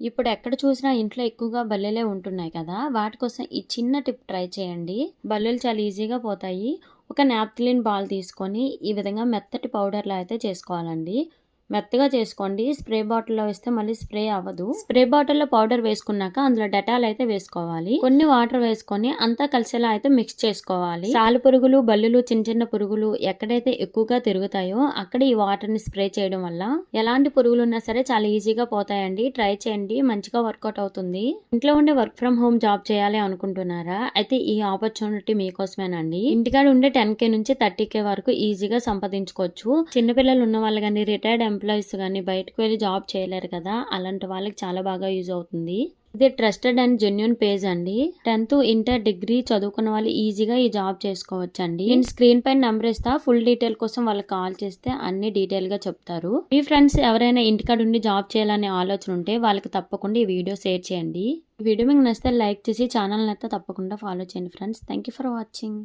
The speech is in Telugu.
ఇప్పుడు ఎక్కడ చూసినా ఇంట్లో ఎక్కువగా బల్లెలే ఉంటున్నాయి కదా వాటి కోసం ఈ చిన్న టిప్ ట్రై చేయండి. బల్లెలు చాలా ఈజీగా పోతాయి. ఒక నాప్కిలిన్ బాల్ తీసుకొని ఈ విధంగా మెత్తటి పౌడర్లా అయితే చేసుకోవాలండి. మెత్తగా చేసుకోండి. స్ప్రే బాటిల్లో వేస్తే మళ్ళీ స్ప్రే అవ్వదు. స్ప్రే బాటిల్లో పౌడర్ వేసుకున్నాక అందులో డెటాల్ అయితే వేసుకోవాలి. కొన్ని వాటర్ వేసుకొని అంతా కలిసేలా అయితే మిక్స్ చేసుకోవాలి. సాలు పురుగులు బల్లులు చిన్న చిన్న పురుగులు ఎక్కడైతే ఎక్కువగా తిరుగుతాయో అక్కడ ఈ వాటర్ని స్ప్రే చేయడం వల్ల ఎలాంటి పురుగులు ఉన్నా సరే చాలా ఈజీగా పోతాయండి. ట్రై చేయండి. మంచిగా వర్కౌట్ అవుతుంది. ఇంట్లో ఉండే వర్క్ ఫ్రమ్ హోమ్ జాబ్ చేయాలి అనుకుంటున్నారా? అయితే ఈ ఆపర్చునిటీ మీకోసమేనండి. ఇంటికాడ ఉండే టెన్ కే నుంచి థర్టీ కే వరకు ఈజీగా సంపాదించుకోవచ్చు. చిన్నపిల్లలు ఉన్న వాళ్ళు కానీ రిటైర్డ్ ఎంప్లాయీస్ కానీ బయటకు వెళ్ళి జాబ్ చేయలేరు కదా అలాంటి వాళ్ళకి చాలా బాగా యూజ్ అవుతుంది. ఇది ట్రస్టెడ్ అండ్ జెన్యున్ పేజ్ అండి. టెన్త్ ఇంటర్ డిగ్రీ చదువుకున్న వాళ్ళు ఈజీగా ఈ జాబ్ చేసుకోవచ్చు అండి నేను స్క్రీన్ పైన నెంబర్ ఇస్తా ఫుల్ డీటెయిల్ కోసం వాళ్ళకి కాల్ చేస్తే అన్ని డీటెయిల్గా చెప్తారు. మీ ఫ్రెండ్స్ ఎవరైనా ఇంటికాడ ఉండి జాబ్ చేయాలనే ఆలోచన ఉంటే వాళ్ళకి తప్పకుండా ఈ వీడియో షేర్ చేయండి. ఈ వీడియో మీకు నచ్చితే లైక్ చేసి ఛానల్ అయితే తప్పకుండా ఫాలో చేయండి friends thank you for watching